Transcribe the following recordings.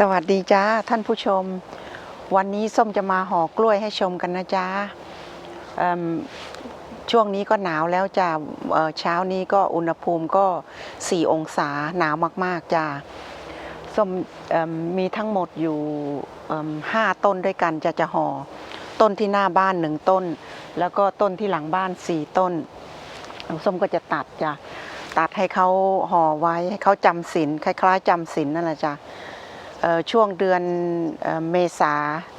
สวัสดีจ้าท่านผู้ชม วันนี้ส้มจะมาห่อกล้วยให้ชมกันนะจ๊ะเอิ่มช่วงนี้ก็หนาวแล้วจ้าเช้านี้ก็อุณหภูมิก็ 4 องศาหนาวมากๆจ้าส้มมีทั้งหมดอยู่เอิ่มห้าต้นด้วยกันจะจะห่อต้นที่หน้าบ้านหนึ่งต้น แล้วก็ต้นที่หลังบ้านสี่ต้นส้มก็จะตัดจ้ะตัดให้เขาห่อไว้ให้เขาจำศีลคล้าย ๆจำศีลนั่นแหละจ้ะเอ่อ ช่วงเดือนเอเมษา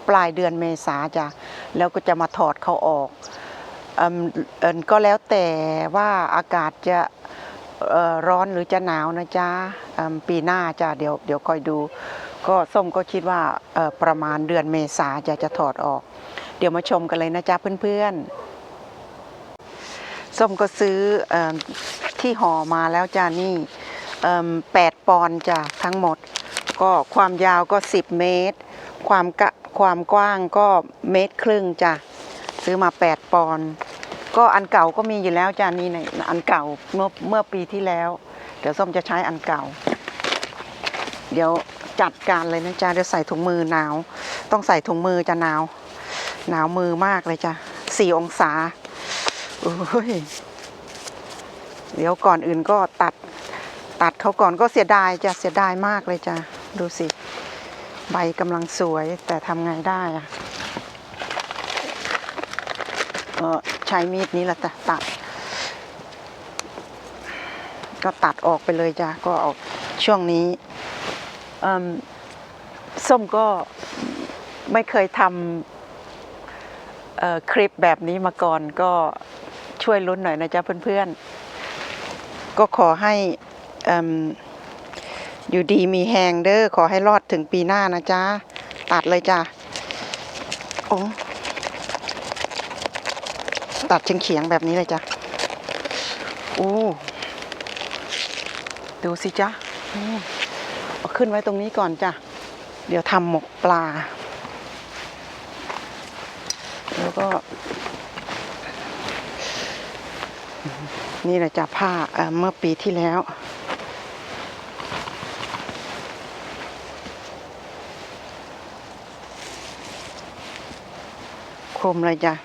ปลายเดือนเมษาจ้ะแล้วก็จะมาถอดเขาออกเอเอก็แล้วแต่ว่าอากาศจะร้อนหรือจะหนาวนะจ๊ะปีหน้าจ้ะเดี๋ยวเดี๋ยวคอยดู ก็ส้มก็คิดว่าประมาณเดือนเมษาจะจะถอดออก เดี๋ยวมาชมกันเลยนะจ๊ะเพื่อนๆ ส้มก็ซื้ออที่ห่อมาแล้วจ้านี่แปดปอนจ้ะทั้งหมด ก็ความยาวก็ 10 เมตร ความกะความกว้างก็เมตรครึ่งจ้ะ ซื้อมา 8 ปอนด์ก็อันเก่าก็มีอยู่แล้วจ้านี่ในอันเก่าเมื่อเมื่อปีที่แล้ว เดี๋ยวส้มจะใช้อันเก่า เดี๋ยวจัดการเลยนะจ๊ะเดี๋ยวใส่ถุงมือหนาว ต้องใส่ถุงมือจะหนาว หนาวมือมากเลยจ้ะสี่องศาโอ้ยเดี๋ยวก่อนอื่นก็ตัด ตัดเขาก่อนก็เสียดายจะเสียดายมากเลยจ้ะ ดูสิ ใบกำลังสวยแต่ทำไงได้อะเออใช้มีดนี้แหละจ้ะตัด ก็ตัดออกไปเลยจ้ะก็ออกช่วงนี้อืมส้มก็ไม่เคยทำเอ่อคลิปแบบนี้มาก่อนก็ช่วยลุ้นหน่อยนะจ๊ะเพื่อนๆ ก็ขอให้ อยู่ดีมีแหงเด้อขอให้รอดถึงปีหน้านะจ๊ะ ตัดเลยจ้ะโอ้ตัดเฉียงๆแบบนี้เลยจ้ะโอ้ดูสิจ๊ะเอาขึ้นไว้ตรงนี้ก่อนจ้ะ เดี๋ยวทำหมกปลา แล้วก็ นี่แหละจ้ะผ้าเอ่อเมื่อปีที่แล้ว คมเลยจ้ะ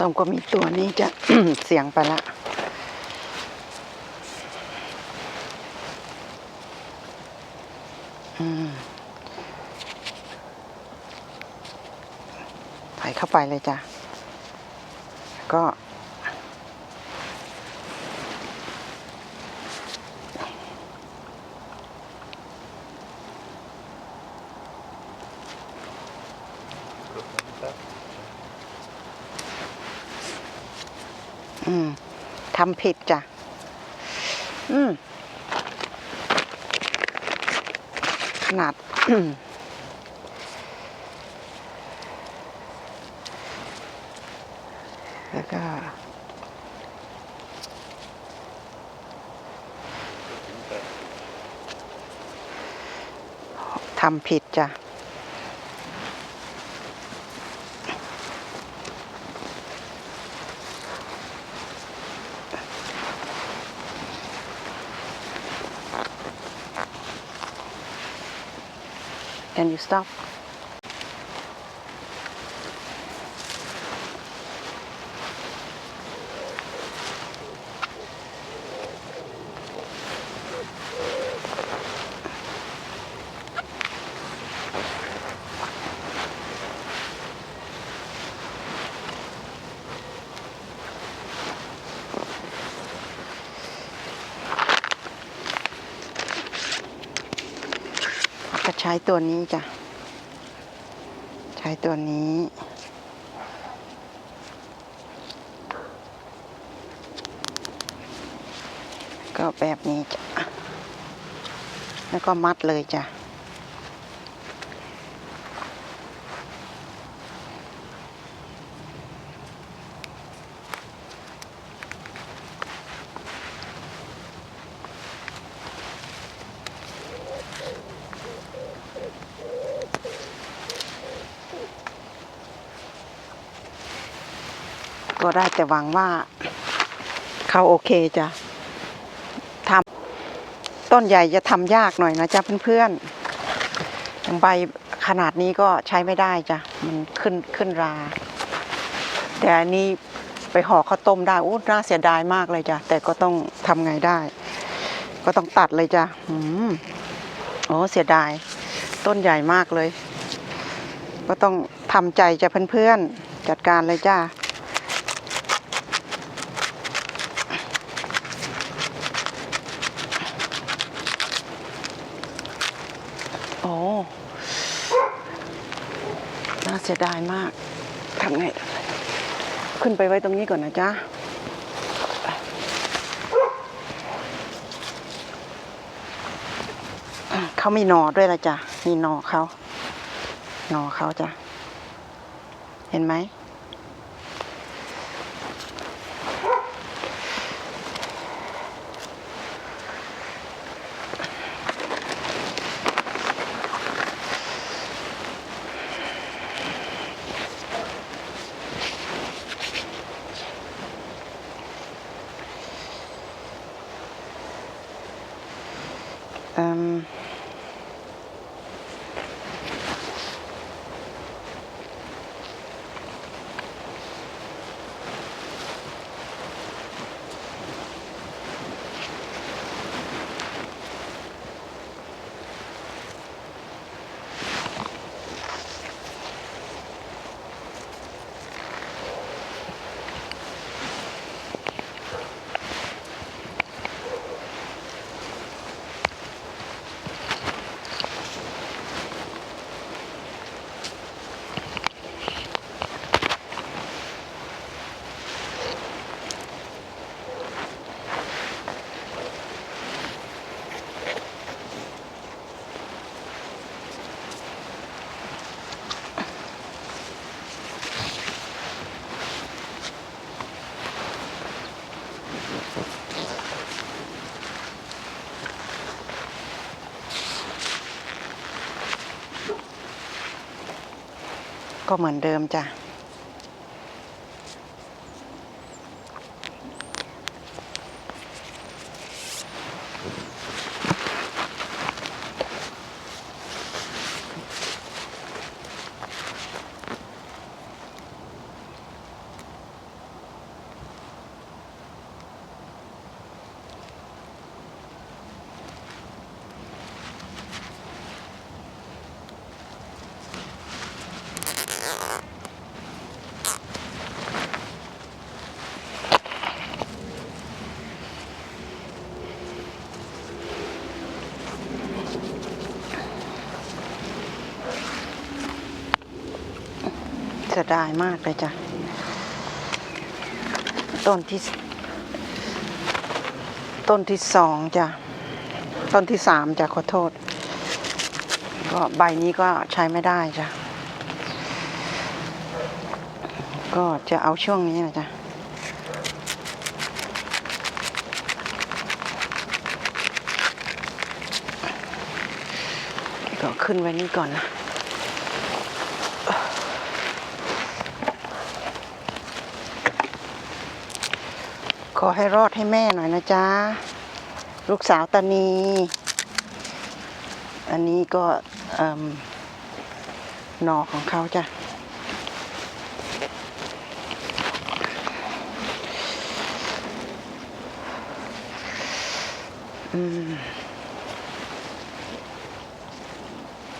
สมก็มีตัวนี้จะ เสียงไปละอืมใส่เข้าไปเลยจ้ะ ก็ำผิดจ้ะ อืมขนาดแล้วก็ทำผิดจ้ะ Can you stop? ช้ตัวนี้จ้ะ ใช้ตัวนี้ ก็แบบนี้จ้ะ แล้วก็มัดเลยจ้ะ ก็ได้แต่หวังว่าเขาโอเคจะทำต้นใหญ่จะทำยากหน่อยนะจ๊ะเพื่อนๆอย่างใบขนาดนี้ก็ใช้ไม่ได้จ้ะมันขึ้นขึ้นรา แต่อันนี้ไปห่อข้าวต้มได้อู้น่าเสียดายมากเลยจ้ะแต่ก็ต้องทำไงได้ ก็ต้องตัดเลยจ้ะอืมโอ้เสียดาย ต้นใหญ่มากเลย ก็ต้องทำใจจ้ะเพื่อนๆจัดการเลยจ้า โอ้น่าเสียดายมากทำไง ขึ้นไปไว้ตรงนี้ก่อนนะจ๊ะเขามีหนอด้วยละจ้ะมีหนอเขาหนอเขาจ้ะ เห็นไหม ก็เหมือนเดิมจ้ะ สียดายมากเลยจ้ะต้นที่ ต้นที่สองจ้ะต้นที่สามจ้ะขอโทษ ก็ใบนี้ก็ใช้ไม่ได้จ้ะก็จะเอาช่วงนี้นะจ๊ะก็ขึ้นไว้นี่ก่อนนะ ขอให้รอดให้แม่หน่อยนะจ๊ะ ลูกสาวตานี อันนี้ก็หนอของเขาจ้ะ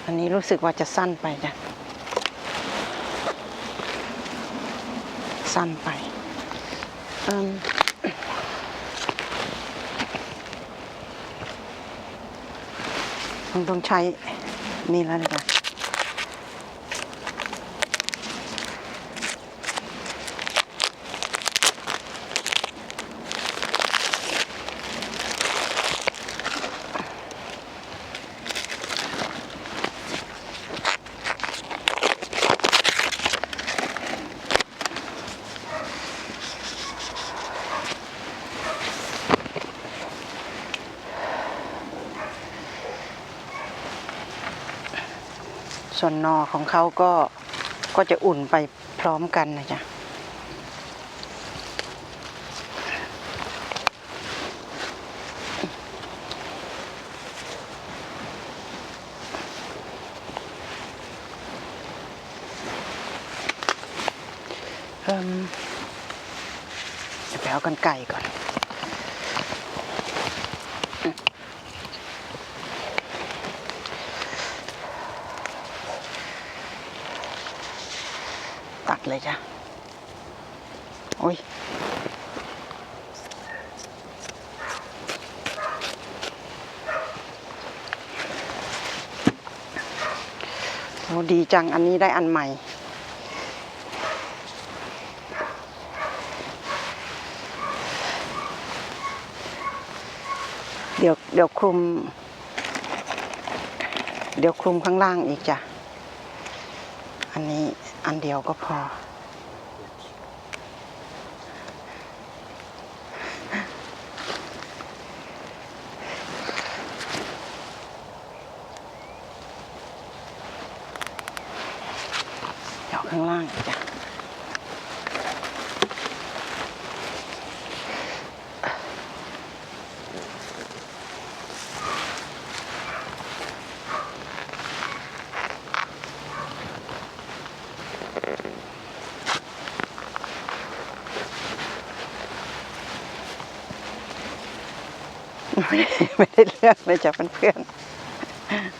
อันนี้รู้สึกว่าจะสั้นไปจ้ะ สั้นไปอืม คง ต้องใช้นี่แล้วดีกว่า ส่วนนอของเขาก็ก็จะอุ่นไปพร้อมกันนะจ๊ะเดี๋ยวไปเอากันไก่ก่อน โอ้ยโอ้ดีจัง อันนี้ได้อันใหม่ เดี๋ยวเดี๋ยวคลุม เดี๋ยวคลุมข้างล่างอีกจ้ะ อันนี้อันเดียวก็พอ เดี๋ยวข้างล่างจ้ะไม่ได้ไม่ได้เรื่องเลยจ้ะเพื่อนๆ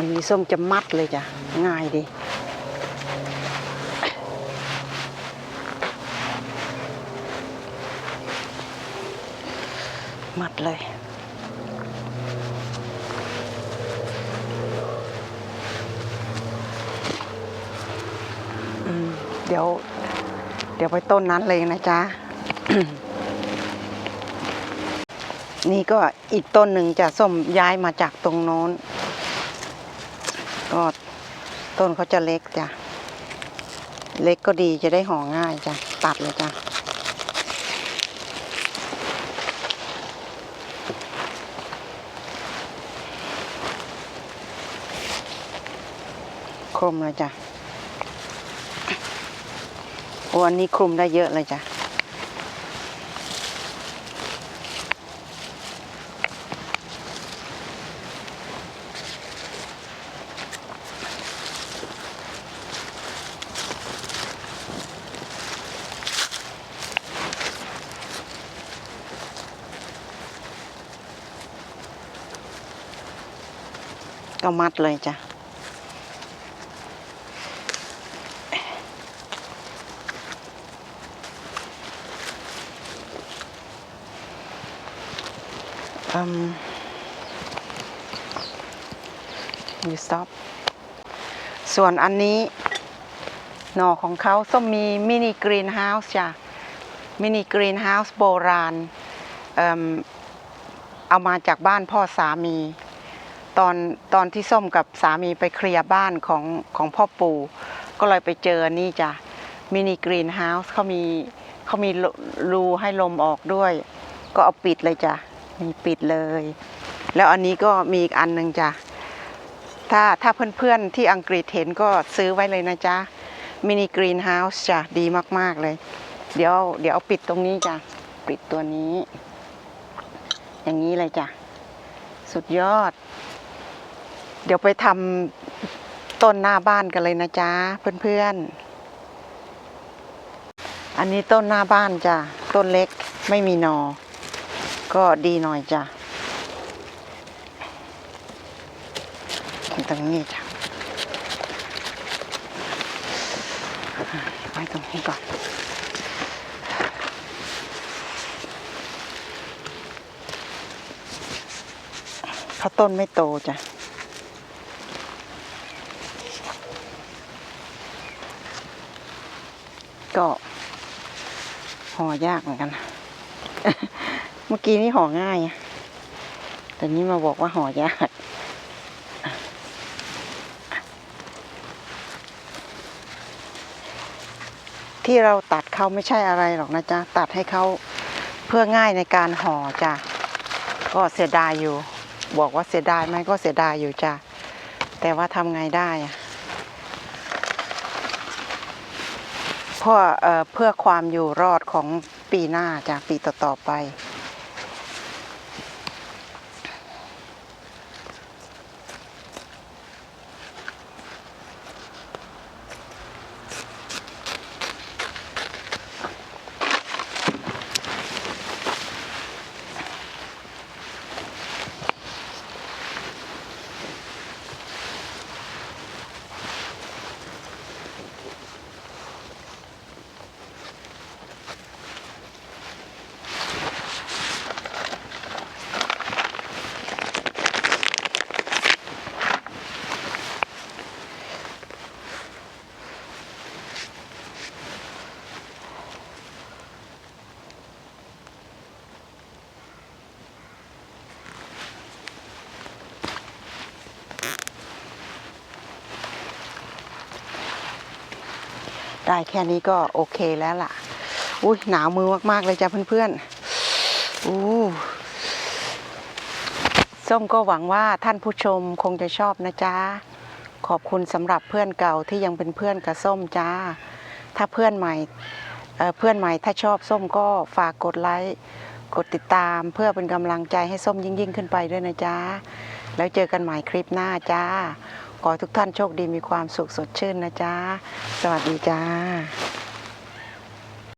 อันนี้ส้มจะมัดเลยจ้ะ ง่ายดี มัดเลยเดี๋ยว เดี๋ยวไปต้นนั้นเลยนะจ๊ะ นี่ก็อีกต้นหนึ่งจะส้มย้ายมาจากตรงโน้น ต้นเขาจะเล็กจ้ะ เล็กก็ดีจะได้ห่อง่ายจ้ะ ตัดเลยจ้ะคลุมเลยจ้ะโอ้อันนี้คลุมได้เยอะเลยจ้ะ ก็มัดเลยจ้ะอืม you stop ส่วนอันนี้ หน่อของเขาส้มมีมินิกรีนเฮาส์จ้ะ มินิกรีนเฮาส์โบราณ เอิ่มเอามาจากบ้านพ่อสามี ตอนตอนที่ส้มกับสามีไปเคลียร์บ้านของของพ่อปู่ ก็เลยไปเจอนี่จ้ะมินิกรีนเฮาส์เขามีเขามีรูให้ลมออกด้วย ก็เอาปิดเลยจ้ะมีปิดเลย แล้วอันนี้ก็มีอีกอันหนึ่งจ้ะถ้าถ้าเพื่อนๆที่อังกฤษเห็นก็ซื้อไว้เลยนะจ๊ะมินิกรีนเฮาส์จ้ะดีมากๆเลย เดี๋ยวเดี๋ยวปิดตรงนี้จ้ะปิดตัวนี้ อย่างนี้เลยจ้ะสุดยอด เดี๋ยวไปทำต้นหน้าบ้านกันเลยนะจ๊ะเพื่อนๆ อันนี้ต้นหน้าบ้านจ้ะต้นเล็กไม่มีนอ ก็ดีหน่อยจ้ะตรงนี้จ้ะไว้ตรงนี้ก่อนเขาต้นไม่โตจ้ะ ก็ห่อยากเหมือนกัน เมื่อกี้นี่ห่อง่าย แต่นี้มาบอกว่าห่อยากทที่เราตัดเขาไม่ใช่อะไรหรอกนะจ๊ะ ตัดให้เขาเพื่อง่ายในการห่อจ้ะ ก็เสียดายอยู่ บอกว่าเสียดายไหมก็เสียดายอยู่จ้ะ แต่ว่าทำไงได้อะ เพื่อเพื่อความอยู่รอดของปีหน้าจากปีต่อๆไป ได้แค่นี้ก็โอเคแล้วล่ะอุ้ยหนาวมือมากๆเลยจ้ะเพื่อนๆอู้ส้มก็หวังว่าท่านผู้ชมคงจะชอบนะจ๊ะ ขอบคุณสำหรับเพื่อนเก่าที่ยังเป็นเพื่อนกับส้มจ้า ถ้าเพื่อนใหม่เเพื่อนใหม่ถ้าชอบส้มก็ฝากกดไลค์กดติดตามเพื่อเป็นกำลังใจให้ส้มยิ่งยิ่งๆขึ้นไปด้วยนะจ๊ะ แล้วเจอกันใหม่คลิปหน้าจ้า ขอทุกท่านโชคดีมีความสุขสดชื่นนะจ๊ะ สวัสดีจ้า